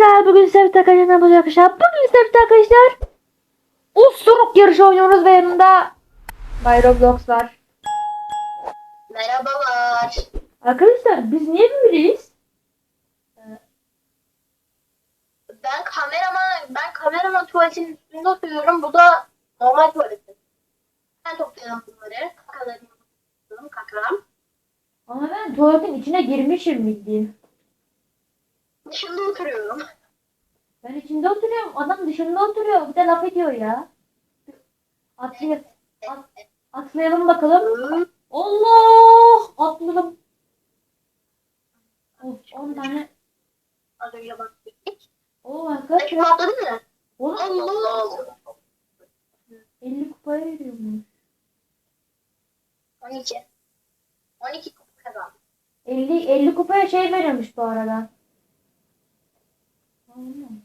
arkadaşlar bugün Sevt arkadaşlar yapacağız arkadaşlar. Bugün Sevt arkadaşlar Usuruk yarışı oynuyoruz ve yanında Bay Roblox var. Merhabalar. Arkadaşlar biz niye böyleyiz? Ben kameraman, ben kameraman tuvaletinin üstünde oturuyorum. Bu da normal tuvaletim. Ben topluyorum bunları. Kakalarımı topluyorum. Kakam. Ama ben tuvaletin içine girmişim bildiğin. Oturuyorum. Ben içinde oturuyorum. Adam dışında oturuyor. Bir de laf ediyor ya. Atlayalım. At, atlayalım bakalım. Allah! Atladım. Of 10 tane. Az önce baktık. Oo arkadaşlar. şimdi atladın mı? Oğlum Allah. 50 kupaya veriyormuş. 12. 12 kazandım. 50 50 kupaya şey veriyormuş bu arada. Aynen.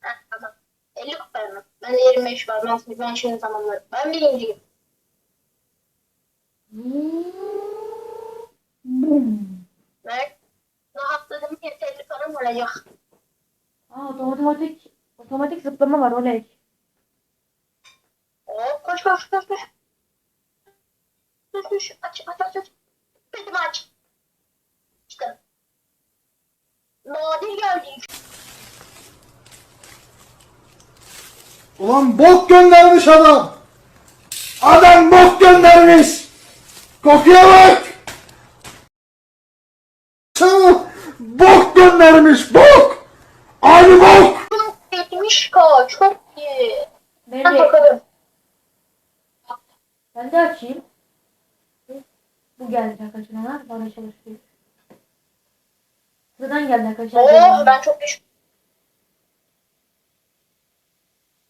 Heh, tamam. 50 kupa mı? Ben de 25 var. Ben, ben şimdi tamamlarım. Ben birinciyim. Bum. Param olacak. Aa otomatik otomatik zıplama var oley. Hop koş koş koş koş. Koş koş aç aç aç aç. Aç. İşte. Nadir geldi. Ulan bok göndermiş adam. Adam bok göndermiş. Kokuya bak. Çabuk. Bok göndermiş bok. Abi bok. 70 k çok iyi. Ben de, bakalım. ben de açayım. Bu geldi arkadaşlar. Bana çalışıyor. Sıradan geldi arkadaşlar. Oh ben çok düşük.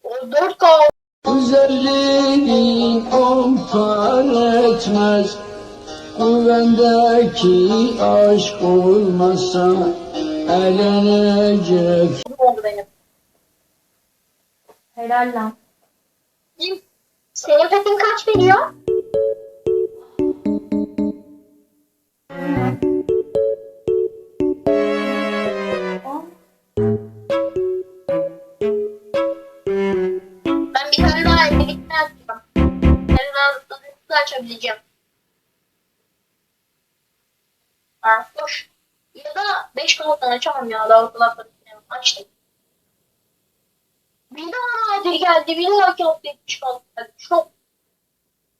O 4 k Güzelliğin ontan etmez Bu bendeki aşk olmasa Elenecek oldu benim. Helal lan. Senin petin kaç veriyor? Da 5 kanattan açamam ya. Daha okul atladım. Açtım. Bir daha nadir geldi. Bir daha kağıt 70 kaldı. Çok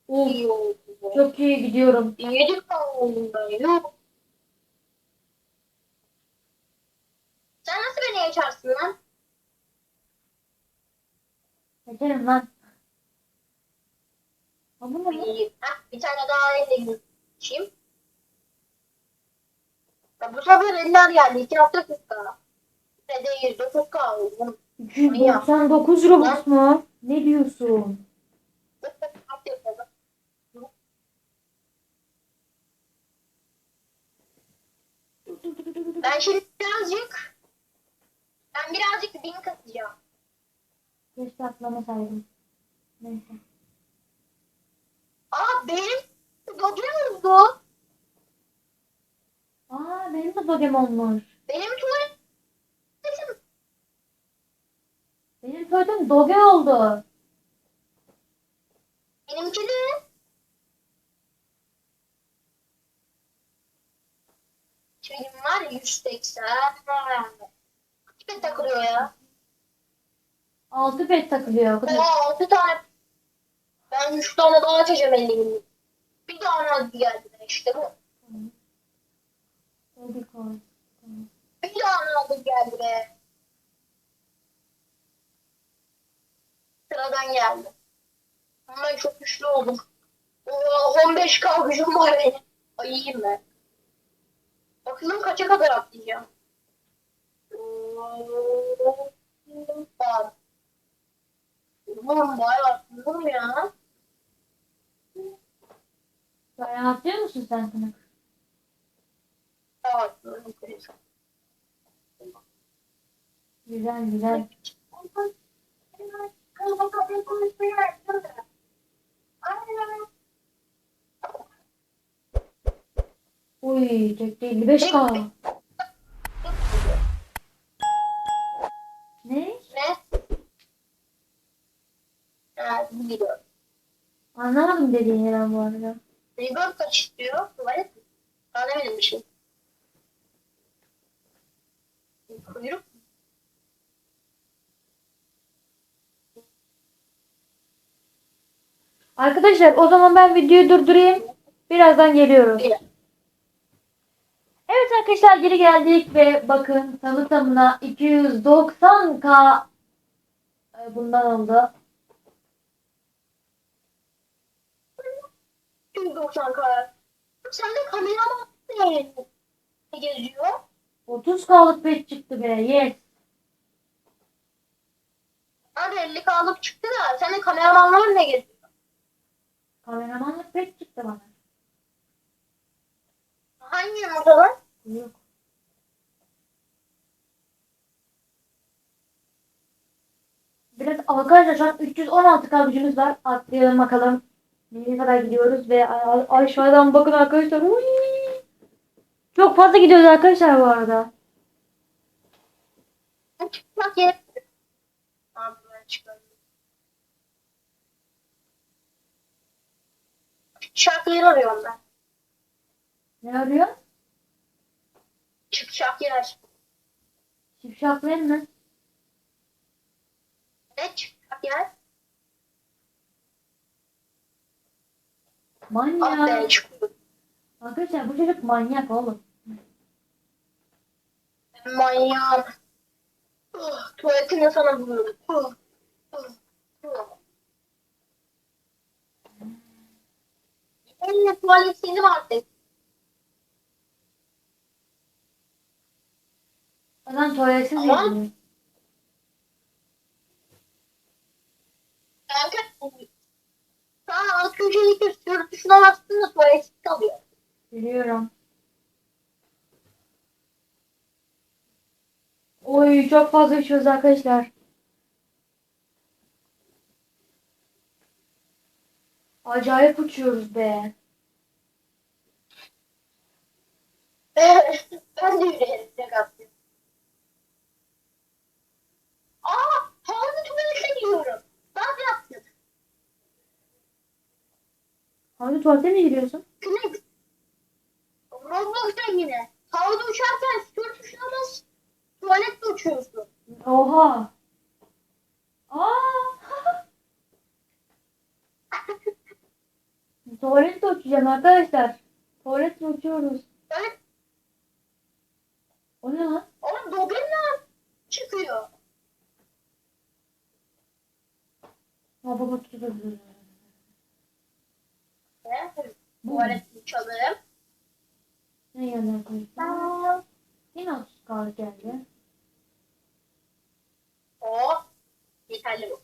iyi oldu. çok iyi gidiyorum. 7 kaldı ben. Yok. Sen nasıl beni geçersin lan? Geçelim lan. Bu ne? Bir, tane daha elle geçeyim. Bu sefer eller geldi. İki hafta kıska. Ne değil. Dokuz kaldı. 299 Robux mu? Ne diyorsun? Ben şimdi birazcık ben birazcık bin katacağım. Keşke atlamasaydım. Neyse. Aa benim doge oldu. Dogem olmuş. Benim tuvaletim Benim tuvaletim doge oldu. benimki de. Benim var 180. Kaç bet takılıyor ya? 6 pet takılıyor. Oha 6 tane. Ben 3 tane daha açacağım 50 günlük. Bir tane geldi işte bu. Hadi koy. Bir hadi geldi. Sıradan geldi. Ama çok güçlü oldum. Oha 15 k gücüm var benim. Ay iyiyim ben. Bakalım kaça kadar atlayacağım. Bak. Oğlum bayağı atladım ya. Bayağı atlıyor musun sen sana? Güzel güzel. Uy çekti 55k. Buyurun. Arkadaşlar o zaman ben videoyu durdurayım. Birazdan geliyoruz. Evet arkadaşlar geri geldik ve bakın tamı tamına 290k bundan oldu. 290k. Sen de kameramı geziyor. 30 kalıp pet çıktı be. Yes. Abi 50 kalıp çıktı da sen de kameramanlar ne geziyorsun? Kameramanlık pet çıktı bana. Hangi modalar? Yok. Biraz arkadaşlar şu an 316 kalıcımız var. Atlayalım bakalım. Nereye kadar gidiyoruz ve aşağıdan bakın arkadaşlar. Uy! Çok fazla gidiyoruz arkadaşlar bu arada. Çıkmak yeri. Abi ben çıkardım. Şarkıları arıyorum ben. Ne arıyor? Çıkacak yer. Şipşaklayın mı? Ne çıkacak yer? Ah be Manyak. çıkıyor. Arkadaşlar bu çocuk manyak oğlum. Manyağım. Uh, tuvaletinde sana. Uh, uh, uh. Eline tuvalet senin artık. Adam tuvaletsiz Ama- yazıyor. Kanka sağ alt köşedeki sürü tuşuna bastığında tuvalet kalıyor. Biliyorum. Oy çok fazla uçuyoruz arkadaşlar. Acayip uçuyoruz be. ben de yürüyerek attım. Aa, havuzun tuvaletine gidiyorum. Ben yaptım. Havlu tuvalete mi giriyorsun? Kınek. Oha. Aa. Tuvalette uçacağım arkadaşlar. Tuvaletle uçuyoruz. Evet. O ne lan? Oğlum Dogen'le çıkıyor. Ha baba tutuyor. Ne? Tuvalet uçalım. Ne geldi arkadaşlar? Yine 30 kaldı geldi. O. Yeterli bu.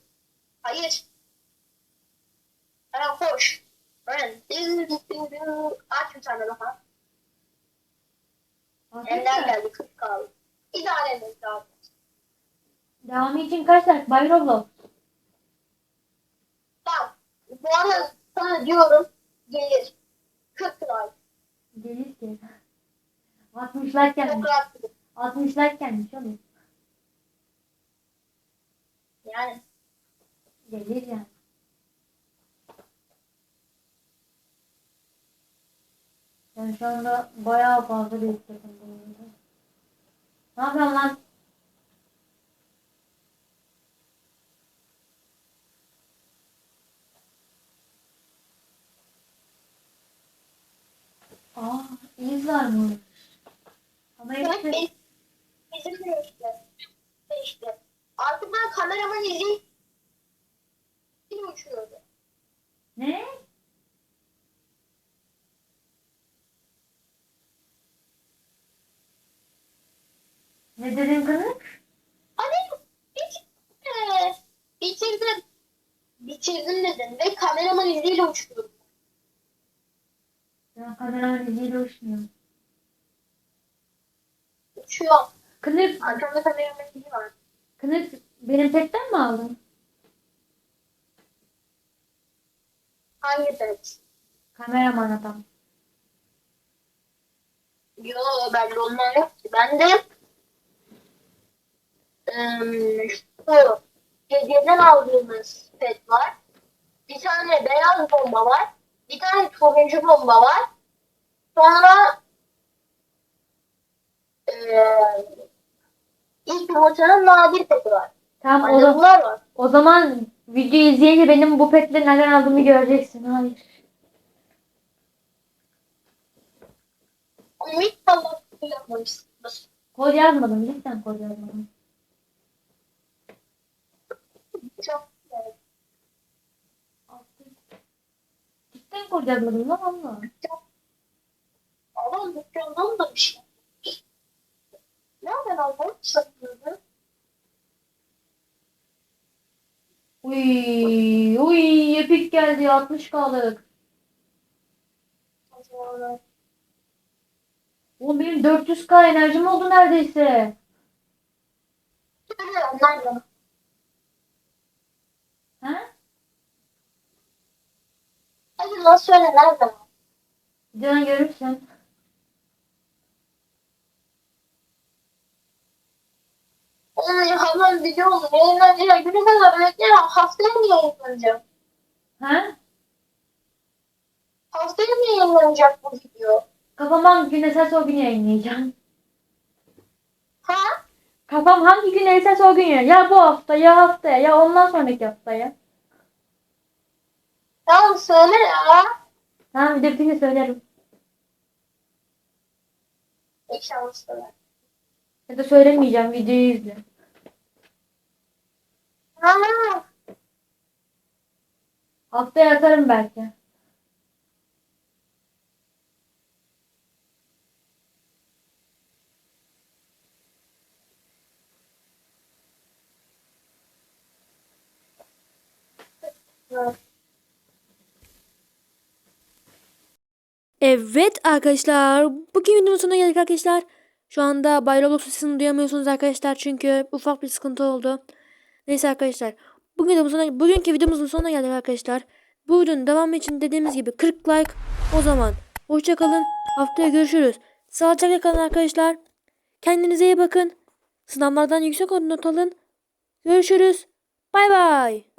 Hayır. Hemen koş. Ben. Tane. Ender Arkadaşlar, geldi 40 kaldı. İdare edin lazım. devamı için kaç like? Bay Roblox. Tamam. Bu arada sana diyorum gelir. 40 like. Gelir ki. 60 like gelmiş. rahat. 60 like gelmiş oğlum. Yani. Gelir yani. Ben şu anda bayağı fazla bir istedim bu arada. Ne yapıyorsun lan? Aa, iz varmış. Ama Evet, hepsi... biz- bizim de işte. İşte. Artık ben kameramın izi Dedin kızım? Hani bitirdim. Bitirdim. Bitirdim dedim ve kameraman iziyle uçuyorum. Ben kameranın iziyle uçmuyorum. Uçuyorum. Kınık, Arkamda kameraman izi var. kınık benim petten mi aldın? Hangi set? Kameraman adam. Yo bende onlar yok ki. Bende ım, şu hediyeden aldığımız pet var. bir tane beyaz bomba var. Bir tane turuncu bomba var. Sonra eee ilk yumurtanın nadir peti var. Tamam o, Hani zaman, bunlar var. o zaman videoyu izleyince benim bu petleri nereden aldığımı göreceksin. Hayır. Komik falan yapmamışsınız. Kod yazmadım. Lütfen kod yazmadım. Çok güzel. Cidden kod yazmadım lan valla. Ama dükkandan da bir şey. Nereden aldın? Satıyordun. Uy, uy, epik geldi 60 kaldık. O zaman Oğlum benim 400k enerjim oldu neredeyse. Nereden? Ha? Hadi lan söyle nereden? Videodan görürsün. Onun hemen video olur. Yayınlanacak güne kadar beklerim. Haftaya mı yayınlanacak? Ha? Haftaya mı yayınlanacak bu video? Kafam hangi gün eserse o gün yayınlayacağım. Ha? Kafam hangi gün eserse o gün yayınlayacağım. Ya bu hafta ya haftaya ya ondan sonraki haftaya. Tamam söyle ya. Tamam video bitince söylerim. İnşallah söyle. Ya da söylemeyeceğim videoyu izle. Ha? Haftaya atarım belki. Ha. Evet arkadaşlar. Bugün videomun sonuna geldik arkadaşlar. Şu anda Bay sesini duyamıyorsunuz arkadaşlar. Çünkü ufak bir sıkıntı oldu. Neyse arkadaşlar. Bugün videomuzun sonuna, bugünkü videomuzun sonuna geldik arkadaşlar. Bu videonun devamı için dediğimiz gibi 40 like. O zaman hoşçakalın. Haftaya görüşürüz. Sağlıcakla kalın arkadaşlar. Kendinize iyi bakın. Sınavlardan yüksek not alın. Görüşürüz. Bay bay.